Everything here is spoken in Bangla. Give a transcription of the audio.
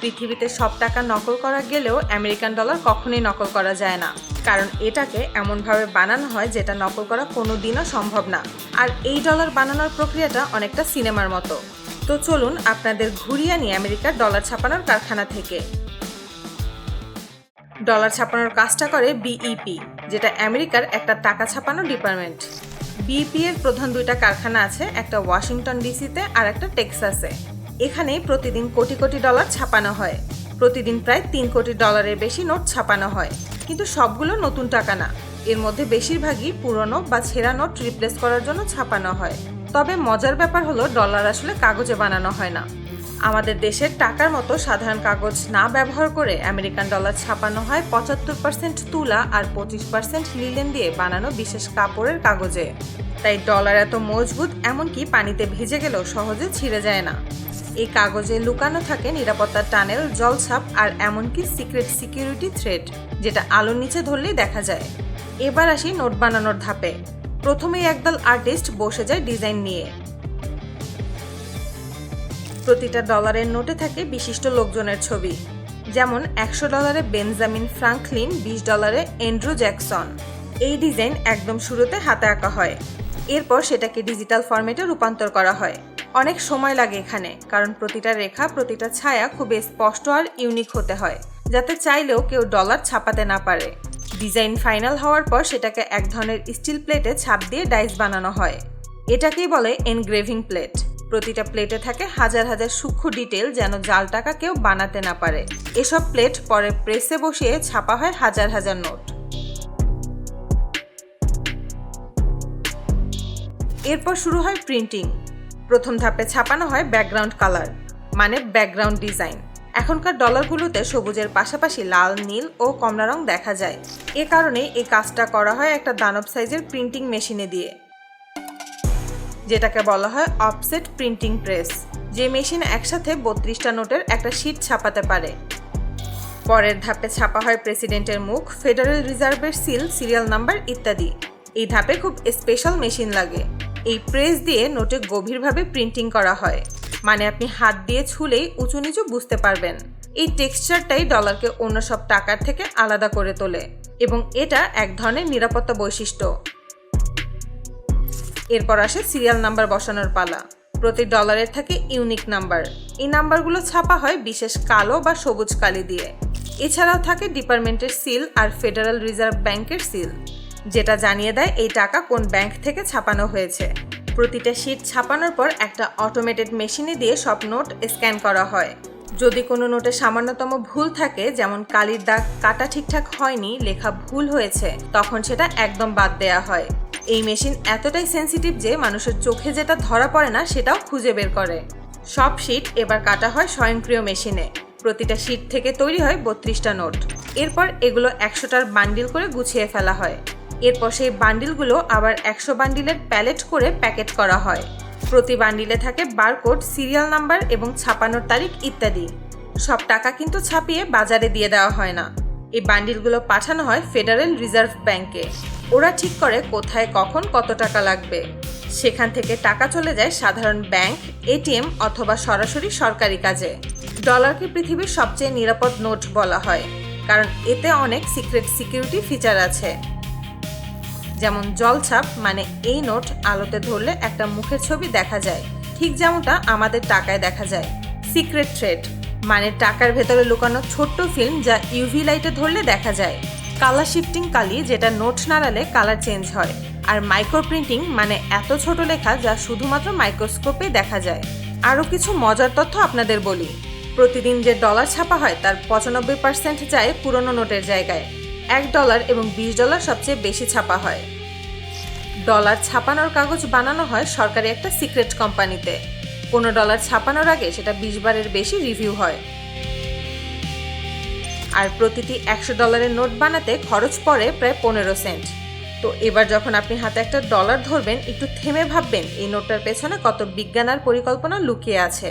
পৃথিবীতে সব টাকা নকল করা গেলেও আমেরিকান ডলার কখনোই নকল করা যায় না। কারণ এটাকে এমনভাবে বানানো হয় যেটা নকল করা কোনো দিনও সম্ভব না। আর এই ডলার বানানোর প্রক্রিয়াটা অনেকটা সিনেমার মতো। তো চলুন আপনাদের ঘুরিয়ে নিয়ে আমেরিকার ডলার ছাপানোর কারখানা থেকে। ডলার ছাপানোর কাজটা করে বিইপি যেটা আমেরিকার একটা টাকা ছাপানোর ডিপার্টমেন্ট। বিইপি এর প্রধান দুইটা কারখানা আছে, একটা ওয়াশিংটন ডিসিতে আর একটা টেক্সাসে। এখানে প্রতিদিন কোটি কোটি ডলার ছাপানো হয়। প্রতিদিন প্রায় তিন কোটি ডলারের বেশি নোট ছাপানো হয়। কিন্তু সবগুলো নতুন টাকা না। এর মধ্যে বেশিরভাগই পুরনো বা ছেঁড়া নোট রিপ্লেস করার জন্য ছাপানো হয়। তবে মজার ব্যাপার হলো ডলার আসলে কাগজে বানানো হয় না। আমাদের দেশের টাকার মতো সাধারণ কাগজ না ব্যবহার করে আমেরিকান ডলার ছাপানো হয় পঁচাত্তর পার্সেন্ট তুলা আর পঁচিশ পার্সেন্ট লিলেন দিয়ে বানানো বিশেষ কাপড়ের কাগজে। তাই ডলার এত মজবুত, এমনকি পানিতে ভিজে গেলেও সহজে ছিঁড়ে যায় না। এই কাগজে লুকানো থাকে নিরাপত্তার টানেল, জলছাপ আর এমনকি সিক্রেট সিকিউরিটি থ্রেড যেটা আলোর নিচে ধরলেই দেখা যায়। এবার আসি নোট বানানোর ধাপে। প্রথমেই একদল আর্টিস্ট বসে যায় ডিজাইন নিয়ে। প্রতিটা ডলারের নোটে থাকে বিশিষ্ট লোকজনের ছবি, যেমন একশো ডলারে বেনজামিন ফ্রাঙ্কলিন, বিশ ডলারে এন্ড্রু জ্যাকসন। এই ডিজাইন একদম শুরুতে হাতে আঁকা হয়। এরপর সেটাকে ডিজিটাল ফরম্যাটে রূপান্তর করা হয়। অনেক সময় লাগে এখানে, কারণ প্রতিটা রেখা, প্রতিটা ছায়া খুব স্পষ্ট আর ইউনিক হতে হয়, যাতে চাইলেও কেউ ডলার ছাপাতে না পারে। ডিজাইন ফাইনাল হওয়ার পর সেটাকে এক ধরনের স্টিল প্লেটে ছাপ দিয়ে ডাইস বানানো হয়। এটাকেই বলে এনগ্রেভিং প্লেট প্রতিটা প্লেটে থাকে হাজার হাজার সূক্ষ্ম ডিটেল যেন জাল টাকা কেউ বানাতে না পারে। এসব প্লেট পরে প্রেসে বসিয়ে ছাপা হয় হাজার হাজার নোট এরপর শুরু হয় প্রিন্টিং প্রথম ধাপে ছাপানো হয় ব্যাকগ্রাউন্ড কালার মানে ব্যাকগ্রাউন্ড ডিজাইন এখনকার ডলারগুলোতে সবুজের পাশাপাশি লাল, নীল ও কমলা রং দেখা যায়। এ কারণে এই কাজটা করা হয় একটা দানব সাইজের প্রিন্টিং মেশিনে দিয়ে। যেটাকে বলা হয় অফসেট প্রিন্টিং প্রেস যে মেশিন একসাথে বত্রিশটা নোটের একটা শিট ছাপাতে পারে। পরের ধাপে ছাপা হয় প্রেসিডেন্টের মুখ ফেডারেল রিজার্ভের সিল সিরিয়াল নাম্বার ইত্যাদি। এই ধাপে খুব স্পেশাল মেশিন লাগে। এই প্রেস দিয়ে নোটে গভীরভাবে প্রিন্টিং করা হয়। মানে আপনি হাত দিয়ে ছুলেই উঁচু নিচু বুঝতে পারবেন। এই টেক্সচারটাই ডলারকে অন্য সব টাকার থেকে আলাদা করে তোলে এবং এটা এক ধরনের নিরাপত্তা বৈশিষ্ট্য। এরপর আসে সিরিয়াল নাম্বার বসানোর পালা। প্রতি ডলারের থাকে ইউনিক নাম্বার এই নাম্বারগুলো ছাপা হয় বিশেষ কালো বা সবুজ কালি দিয়ে। এছাড়াও থাকে ডিপার্টমেন্টের সিল আর ফেডারেল রিজার্ভ ব্যাংকের সিল যেটা জানিয়ে দেয় এই টাকা কোন ব্যাংক থেকে ছাপানো হয়েছে। প্রতিটা শিট ছাপানোর পর একটা অটোমেটেড মেশিনে দিয়ে সব নোট স্ক্যান করা হয়। যদি কোনো নোটে সামান্যতম ভুল থাকে, যেমন কালির দাগ কাটা ঠিকঠাক হয়নি, লেখা ভুল হয়েছে, তখন সেটা একদম বাদ দেয়া হয়। এই মেশিন এতটাই সেন্সিটিভ যে মানুষের চোখে যেটা ধরা পড়ে না, সেটাও খুঁজে বের করে। সব শিট এবার কাটা হয় স্বয়ংক্রিয় মেশিনে প্রতিটা শিট থেকে তৈরি হয় বত্রিশটা নোট। এরপর এগুলো একশোটার বান্ডিল করে গুছিয়ে ফেলা হয়। এরপর সেই বান্ডিলগুলো আবার একশো বান্ডিলের প্যালেট করে প্যাকেট করা হয়। প্রতি বান্ডিলে থাকে বারকোড, সিরিয়াল নাম্বার এবং ছাপানোর তারিখ ইত্যাদি। সব টাকা কিন্তু ছাপিয়ে বাজারে দিয়ে দেওয়া হয় না। এই বান্ডিলগুলো পাঠানো হয় ফেডারেল রিজার্ভ ব্যাংকে। ওরা ঠিক করে কোথায়, কখন, কত টাকা লাগবে। সেখান থেকে টাকা চলে যায় সাধারণ ব্যাংক, এটিএম অথবা সরাসরি সরকারি কাজে। ডলারকে পৃথিবীর সবচেয়ে নিরাপদ নোট বলা হয়, কারণ এতে অনেক সিক্রেট সিকিউরিটি ফিচার আছে। যেমন জলছাপ মানে এই নোট আলোতে ধরলে একটা মুখের ছবি দেখা যায়। ঠিক যেমনটা আমাদের টাকায় দেখা যায়। সিক্রেট থ্রেড মানে টাকার ভেতরে লুকানো ছোট্ট ফিল্ম যা ইউভি লাইটে ধরলে দেখা যায়। কালার শিফটিং কালি যেটা নোট নাড়ালে কালার চেঞ্জ হয়। আর মাইক্রো প্রিন্টিং মানে এত ছোট লেখা যা শুধুমাত্র মাইক্রোস্কোপে দেখা যায়। আরও কিছু মজার তথ্য আপনাদের বলি। প্রতিদিন যে ডলার ছাপা হয়, তার পঁচানব্বই পার্সেন্ট যায় পুরনো নোটের জায়গায়। এক ডলার এবং বিশ ডলার সবচেয়ে বেশি ছাপা হয়। ডলার ছাপানোর কাগজ বানানো হয় সরকারি একটা সিক্রেট কোম্পানিতে। কোনো ডলার ছাপানোর আগে সেটা বিশ বারের বেশি রিভিউ হয়। আর প্রতিটি একশো ডলারের নোট বানাতে খরচ পড়ে প্রায় পনেরো সেন্ট। তো এবার যখন আপনি হাতে একটা ডলার ধরবেন, একটু থেমে ভাববেন, এই নোটটার পেছনে কত বিজ্ঞান আর পরিকল্পনা লুকিয়ে আছে।